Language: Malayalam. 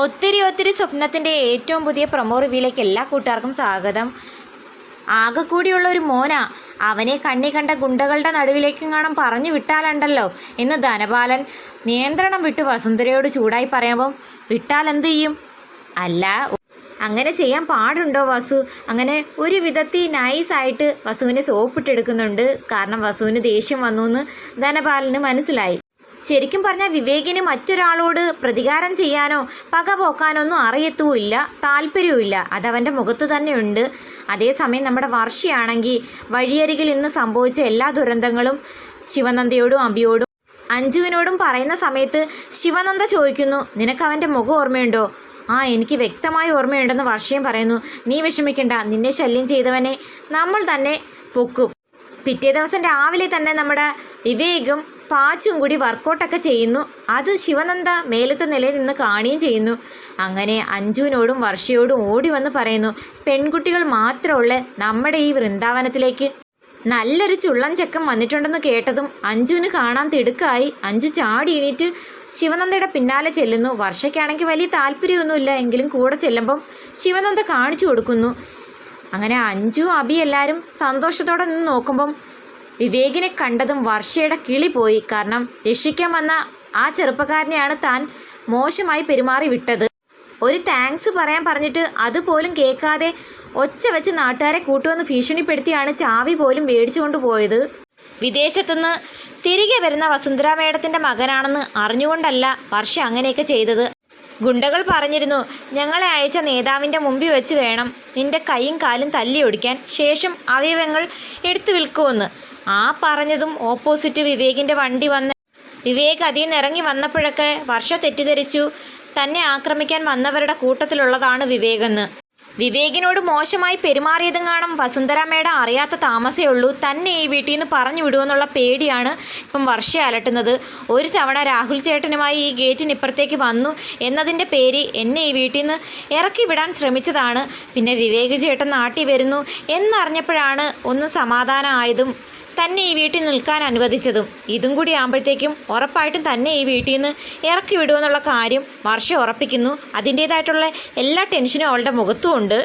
ഒത്തിരി ഒത്തിരി സ്വപ്നത്തിന്റെ ഏറ്റവും പുതിയ പ്രൊമോ റിവ്യൂയിലേക്ക് എല്ലാ കൂട്ടുകാർക്കും സ്വാഗതം. ആകെ കൂടിയുള്ള ഒരു മോന. അവനെ കണ്ണി കണ്ട ഗുണ്ടകളുടെ നടുവിലേക്കും കാണാൻ പറഞ്ഞു വിട്ടാലുണ്ടല്ലോ എന്ന് ധനപാലൻ നിയന്ത്രണം വിട്ട് വസുന്ധരയോട് ചൂടായി പറയുമ്പം വിട്ടാൽ എന്തു ചെയ്യും? അല്ല അങ്ങനെ ചെയ്യാൻ പാടുണ്ടോ വസു? അങ്ങനെ ഒരു വിധത്തിൽ നൈസായിട്ട് വസുവിനെ സോപ്പിട്ടെടുക്കുന്നുണ്ട് കാരണം വസുവിന് ദേഷ്യം വന്നു എന്ന് ധനപാലന് മനസ്സിലായി. ശരിക്കും പറഞ്ഞാൽ വിവേകിന് മറ്റൊരാളോട് പ്രതികാരം ചെയ്യാനോ പക പോക്കാനൊന്നും അറിയത്തുമില്ല താല്പര്യവുമില്ല. അതവന്റെ മുഖത്ത് തന്നെയുണ്ട്. അതേസമയം നമ്മുടെ വർഷയാണെങ്കിൽ വഴിയരികിൽ ഇന്ന് സംഭവിച്ച എല്ലാ ദുരന്തങ്ങളും ശിവനന്ദയോടും അബിയോടും അഞ്ജുവിനോടും പറയുന്ന സമയത്ത് ശിവനന്ദ ചോദിക്കുന്നു നിനക്ക് അവന്റെ മുഖം ഓർമ്മയുണ്ടോ? ആ എനിക്ക് വ്യക്തമായി ഓർമ്മയുണ്ടെന്ന് വർഷയും പറയുന്നു. നീ വിഷമിക്കണ്ട നിന്നെ ശല്യം ചെയ്തവനെ നമ്മൾ തന്നെ പൊക്കും. പിറ്റേ ദിവസം രാവിലെ തന്നെ നമ്മുടെ വിവേകും പാച്ചും കൂടി വർക്കൗട്ടൊക്കെ ചെയ്യുന്നു. അത് ശിവനന്ദ മേലത്തെ നിലയിൽ നിന്ന് കാണുകയും ചെയ്യുന്നു. അങ്ങനെ അഞ്ജുവിനോടും വർഷയോടും ഓടി വന്ന് പറയുന്നു പെൺകുട്ടികൾ മാത്രമുള്ള നമ്മുടെ ഈ വൃന്ദാവനത്തിലേക്ക് നല്ലൊരു ചുള്ളൻ ചെക്കൻ വന്നിട്ടുണ്ടെന്ന് കേട്ടതും അഞ്ജുവിന് കാണാൻ തിടുക്കായി അഞ്ജു ചാടി എണീറ്റ് ശിവനന്ദയുടെ പിന്നാലെ ചെല്ലുന്നു. വർഷയ്ക്കാണെങ്കിൽ വലിയ താല്പര്യമൊന്നുമില്ല. എങ്കിലും കൂടെ ചെല്ലുമ്പം ശിവനന്ദ കാണിച്ചു കൊടുക്കുന്നു. അങ്ങനെ അഞ്ജു അബി എല്ലാവരും സന്തോഷത്തോടെ നിന്ന് നോക്കുമ്പം വിവേകിനെ കണ്ടതും വർഷയുടെ കിളി പോയി. കാരണം രക്ഷിക്കാൻ വന്ന ആ ചെറുപ്പക്കാരനെയാണ് താൻ മോശമായി പെരുമാറി വിട്ടത്. ഒരു താങ്ക്സ് പറയാൻ പറഞ്ഞിട്ട് അതുപോലും കേൾക്കാതെ ഒച്ച വെച്ച് നാട്ടുകാരെ കൂട്ടുവന്ന് ഭീഷണിപ്പെടുത്തിയാണ് ചാവി പോലും മേടിച്ചുകൊണ്ട് പോയത്. വിദേശത്തുനിന്ന് തിരികെ വരുന്ന വസുന്ധര മേഡത്തിന്റെ മകനാണെന്ന് അറിഞ്ഞുകൊണ്ടല്ല വർഷ അങ്ങനെയൊക്കെ ചെയ്തത്. ഗുണ്ടകൾ പറഞ്ഞിരുന്നു ഞങ്ങളെ അയച്ച നേതാവിന്റെ മുമ്പിൽ വെച്ച് വേണം. നിന്റെ കൈയും കാലും തല്ലി ഓടിക്കാൻ ശേഷം അവയവങ്ങൾ എടുത്തു വിൽക്കുമെന്ന്. ആ പറഞ്ഞതും ഓപ്പോസിറ്റ് വിവേകിന്റെ വണ്ടി വന്ന് വിവേക് അതിൽ നിന്ന് ഇറങ്ങി വന്നപ്പോഴൊക്കെ വർഷ തെറ്റിദ്ധരിച്ചു. തന്നെ ആക്രമിക്കാൻ വന്നവരുടെ കൂട്ടത്തിലുള്ളതാണ് വിവേകെന്ന്. വിവേകിനോട് മോശമായി പെരുമാറിയതും കാണും വസുന്ധര അറിയാത്ത താമസേ ഉള്ളൂ. തന്നെ ഈ വീട്ടിൽ നിന്ന് പറഞ്ഞു വിടുമെന്നുള്ള പേടിയാണ് ഇപ്പം വർഷ അലട്ടുന്നത്. ഒരു തവണ രാഹുൽ ചേട്ടനുമായി ഈ ഗേറ്റിനിപ്പുറത്തേക്ക് വന്നു എന്നതിന്റെ പേര് എന്നെ ഈ വീട്ടിൽ നിന്ന് ഇറക്കി വിടാൻ ശ്രമിച്ചതാണ്. പിന്നെ വിവേക് ചേട്ടൻ നാട്ടി വരുന്നു എന്നറിഞ്ഞപ്പോഴാണ് ഒന്ന് സമാധാനമായതും തന്നെ ഈ വീട്ടിൽ നിൽക്കാൻ അനുവദിച്ചതും. ഇതും കൂടി ആകുമ്പോഴത്തേക്കും ഉറപ്പായിട്ടും തന്നെ ഈ വീട്ടിൽ നിന്ന് ഇറക്കി വിടുമെന്നുള്ള കാര്യം വർഷം ഉറപ്പിക്കുന്നു. അതിന്റേതായിട്ടുള്ള എല്ലാ ടെൻഷനും അവളുടെ മുഖത്തും ഉണ്ട്.